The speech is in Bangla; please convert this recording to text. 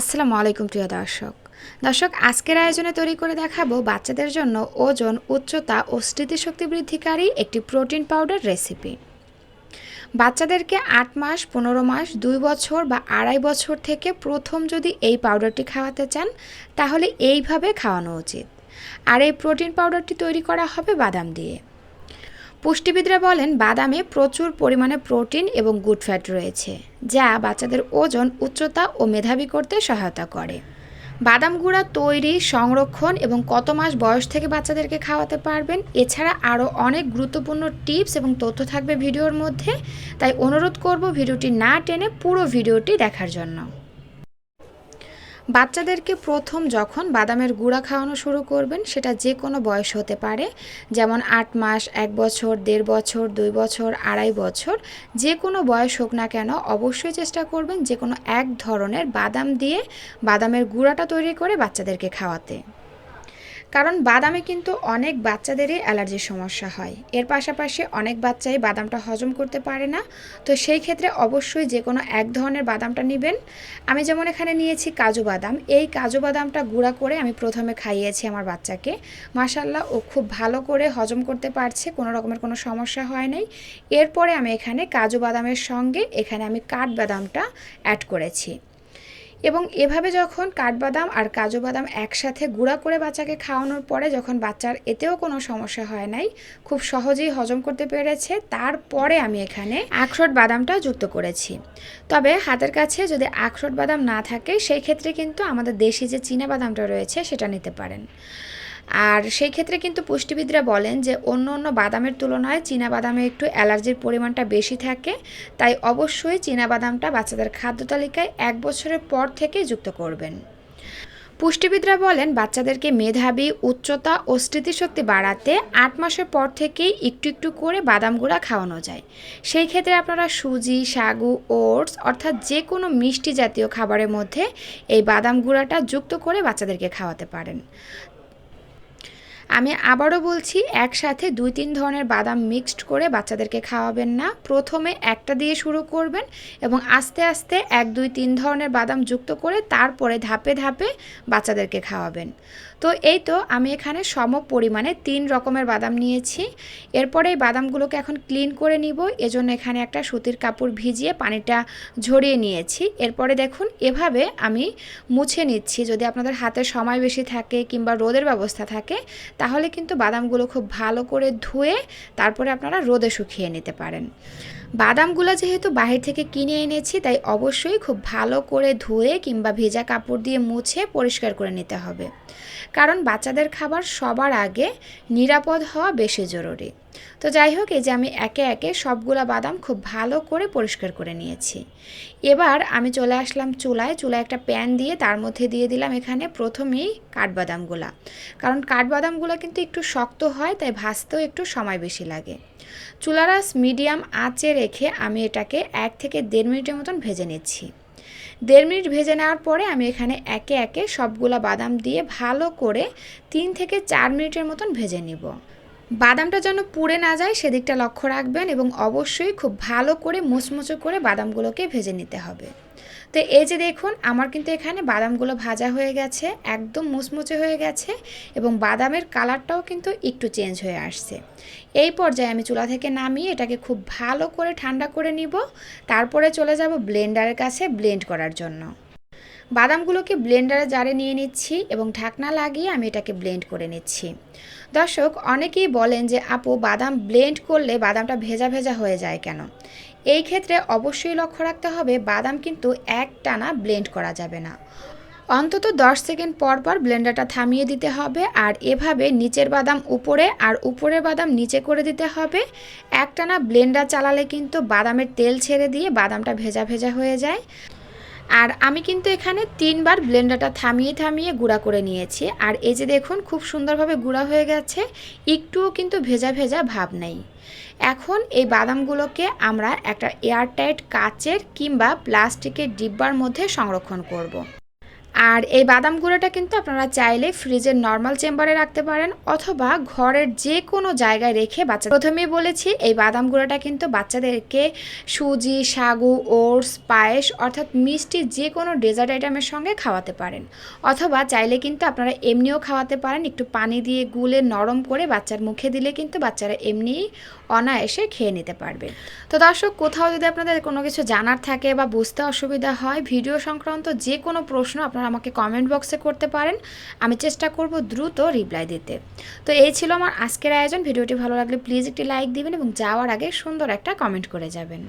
আসসালামু আলাইকুম প্রিয় দর্শক। দর্শক, আজকের আয়োজনে তৈরি করে দেখাবো বাচ্চাদের জন্য ওজন, উচ্চতা ও স্মৃতিশক্তি বৃদ্ধিকারী একটি প্রোটিন পাউডার রেসিপি। বাচ্চাদেরকে আট মাস, পনেরো মাস, দুই বছর বা আড়াই বছর থেকে প্রথম যদি এই পাউডারটি খাওয়াতে চান, তাহলে এইভাবে খাওয়ানো উচিত। আর এই প্রোটিন পাউডারটি তৈরি করা হবে বাদাম দিয়ে। পুষ্টিবিদরা বলেন, বাদামে প্রচুর পরিমাণে প্রোটিন এবং গুড ফ্যাট রয়েছে, যা বাচ্চাদের ওজন, উচ্চতা ও মেধাবী করতে সহায়তা করে। বাদাম গুঁড়া তৈরি, সংরক্ষণ এবং কত মাস বয়স থেকে বাচ্চাদেরকে খাওয়াতে পারবেন, এছাড়া আরও অনেক গুরুত্বপূর্ণ টিপস এবং তথ্য থাকবে ভিডিওর মধ্যে, তাই অনুরোধ করব ভিডিওটি না টেনে পুরো ভিডিওটি দেখার জন্য। বাচ্চাদেরকে প্রথম যখন বাদামের গুঁড়া খাওয়ানো শুরু করবেন, সেটা যে কোনো বয়স হতে পারে। যেমন আট মাস, এক বছর, দেড় বছর, দুই বছর, আড়াই বছর, যে কোনো বয়স হোক না কেন অবশ্যই চেষ্টা করবেন যে কোনো এক ধরনের বাদাম দিয়ে বাদামের গুঁড়াটা তৈরি করে বাচ্চাদেরকে খাওয়াতে। কারণ বাদামে কিন্তু অনেক বাচ্চাদেরই অ্যালার্জির সমস্যা হয়। এর পাশাপাশি অনেক বাচ্চাই বাদামটা হজম করতে পারে না। তো সেই ক্ষেত্রে অবশ্যই যে কোনো এক ধরনের বাদামটা নেবেন। আমি যেমন এখানে নিয়েছি কাজু বাদাম। এই কাজু বাদামটা গুঁড়া করে আমি প্রথমে খাইয়েছি আমার বাচ্চাকে। মাসাল্লাহ ও খুব ভালো করে হজম করতে পারছে, কোনো রকমের কোনো সমস্যা হয় নাই। এরপরে আমি এখানে কাজু বাদামের সঙ্গে এখানে আমি কাঠবাদামটা অ্যাড করেছি। এবং এভাবে যখন কাঠবাদাম আর কাজু বাদাম একসাথে গুঁড়া করে বাচ্চাকে খাওয়ানোর পরে যখন বাচ্চার এতেও কোনো সমস্যা হয় নাই, খুব সহজেই হজম করতে পেরেছে, তারপরে আমি এখানে আখরোট বাদামটা যুক্ত করেছি। তবে হাতের কাছে যদি আখরোট বাদাম না থাকে, সেই ক্ষেত্রে কিন্তু আমাদের দেশি যে চীনা বাদামটা রয়েছে, সেটা নিতে পারেন। আর সেই ক্ষেত্রে কিন্তু পুষ্টিবিদরা বলেন যে অন্য অন্য বাদামের তুলনায় চীনা বাদামে একটু অ্যালার্জির পরিমাণটা বেশি থাকে। তাই অবশ্যই চীনা বাদামটা বাচ্চাদের খাদ্য তালিকায় এক বছরের পর থেকে যুক্ত করবেন। পুষ্টিবিদরা বলেন বাচ্চাদেরকে মেধাবী, উচ্চতা ও স্মৃতিশক্তি বাড়াতে আট মাসের পর থেকেই একটু একটু করে বাদাম গুঁড়া খাওয়ানো যায়। সেই ক্ষেত্রে আপনারা সুজি, সাগু, ওটস অর্থাৎ যে কোনো মিষ্টি জাতীয় খাবারের মধ্যে এই বাদাম গুঁড়াটা যুক্ত করে বাচ্চাদেরকে খাওয়াতে পারেন। আমি আবারও বলছি, একসাথে দুই তিন ধরনের বাদাম মিক্সড করে বাচ্চাদেরকে খাওয়াবেন না। প্রথমে একটা দিয়ে শুরু করবেন এবং আস্তে আস্তে এক দুই তিন ধরনের বাদাম যুক্ত করে তারপরে ধাপে ধাপে বাচ্চাদেরকে খাওয়াবেন। তো এই তো আমি এখানে সম পরিমাণে তিন রকমের বাদাম নিয়েছি। এরপরে এই বাদামগুলোকে এখন ক্লিন করে নিব। এজন্য এখানে একটা সুতির কাপড় ভিজিয়ে পানিটা ঝরিয়ে নিয়েছি। এরপরে দেখুন, এভাবে আমি মুছে নিচ্ছি। যদি আপনাদের হাতে সময় বেশি থাকে কিংবা রোদের ব্যবস্থা থাকে তাহলে কিন্তু বাদামগুলো খুব ভালো করে ধুয়ে তারপরে আপনারা রোদে শুকিয়ে নিতে পারেন। বাদামগুলো যেহেতু বাহির থেকে কিনে এনেছি, তাই অবশ্যই খুব ভালো করে ধুয়ে কিংবা ভেজা কাপড় দিয়ে মুছে পরিষ্কার করে নিতে হবে। কারণ বাচ্চাদের খাবার সবার আগে নিরাপদ হওয়া বেশি জরুরি। তো যাই হোক, এই যে আমি একে একে সবগুলা বাদাম খুব ভালো করে পরিষ্কার করে নিয়েছি। এবার আমি চলে আসলাম চুলায়। চুলায় একটা প্যান দিয়ে তার মধ্যে দিয়ে দিলাম এখানে প্রথমেই কাঠবাদামগুলা। কারণ কাঠবাদামগুলো কিন্তু একটু শক্ত হয়, তাই ভাজতেও একটু সময় বেশি লাগে। চুলারাস মিডিয়াম আঁচে রেখে আমি এটাকে এক থেকে দেড় মিনিটের মতন ভেজে নিচ্ছি। দেড় মিনিট ভেজে নেওয়ার পরে আমি এখানে একে একে সবগুলা বাদাম দিয়ে ভালো করে তিন থেকে চার মিনিটের মতন ভেজে নিব। বাদামটা যেন পুড়ে না যায় সেদিকটা লক্ষ্য রাখবেন এবং অবশ্যই খুব ভালো করে মুচমুচো করে বাদামগুলোকে ভেজে নিতে হবে। তো এই যে দেখুন, আমার কিন্তু এখানে বাদামগুলো ভাজা হয়ে গেছে, একদম মুচমুচে হয়ে গেছে এবং বাদামের কালারটাও কিন্তু একটু চেঞ্জ হয়ে আসছে। এই পর্যায়ে আমি চুলা থেকে নামিয়ে এটাকে খুব ভালো করে ঠান্ডা করে নিব। তারপরে চলে যাব ব্লেন্ডারের কাছে ব্লেন্ড করার জন্য। বাদামগুলোকে ব্লেন্ডারে জারে নিয়ে নিচ্ছি এবং ঢাকনা লাগিয়ে আমি এটাকে ব্লেন্ড করে নিচ্ছি। দর্শক, অনেকেই বলেন যে, আপু, বাদাম ব্লেন্ড করলে বাদামটা ভেজা ভেজা হয়ে যায় কেন? এই ক্ষেত্রে অবশ্যই লক্ষ্য রাখতে হবে, বাদাম কিন্তু এক টানা ব্লেন্ড করা যাবে না। অন্তত 10 সেকেন্ড পর পর ব্লেন্ডারটা থামিয়ে দিতে হবে আর এভাবে নিচের বাদাম উপরে আর উপরের বাদাম নিচে করে দিতে হবে। একটানা ব্লেন্ডার চালালে কিন্তু বাদামের তেল ছেড়ে দিয়ে বাদামটা ভেজা ভেজা হয়ে যায়। আর আমি কিন্তু এখানে তিনবার ব্লেন্ডারটা থামিয়ে থামিয়ে গুঁড়া করে নিয়েছি আর এই যে দেখুন, খুব সুন্দরভাবে গুঁড়া হয়ে গেছে, একটুও কিন্তু ভেজা ভেজা ভাব নেই এখন এই বাদামগুলোকে আমরা একটা এয়ারটাইট কাচের কিংবা প্লাস্টিকের ডিব্বার মধ্যে সংরক্ষণ করব। আর এই বাদাম গুঁড়োটা কিন্তু আপনারা চাইলে ফ্রিজের নর্মাল চেম্বারে রাখতে পারেন অথবা ঘরের যে কোনো জায়গায় রেখে বাচ্চা প্রথমেই বলেছি, এই বাদাম গুঁড়োটা কিন্তু বাচ্চাদেরকে সুজি, সাগু, ওটস, পায়েস অর্থাৎ মিষ্টি যে কোনো ডেজার্ট আইটেমের সঙ্গে খাওয়াতে পারেন। অথবা চাইলে কিন্তু আপনারা এমনিও খাওয়াতে পারেন, একটু পানি দিয়ে গুলে নরম করে বাচ্চার মুখে দিলে কিন্তু বাচ্চারা এমনিই অনায়াসে খেয়ে নিতে পারবে। তো দর্শক, কোথাও যদি আপনাদের কোনো কিছু জানার থাকে বা বুঝতে অসুবিধা হয়, ভিডিও সংক্রান্ত যে কোনো প্রশ্ন আপনারা আমাকে কমেন্ট বক্সে করতে পারেন। আমি চেষ্টা করব দ্রুত রিপ্লাই দিতে। তো এই ছিল আমার আজকের আয়োজন। ভিডিওটি ভালো লাগলে প্লিজ একটি লাইক দিবেন এবং যাওয়ার আগে সুন্দর একটা কমেন্ট করে যাবেন।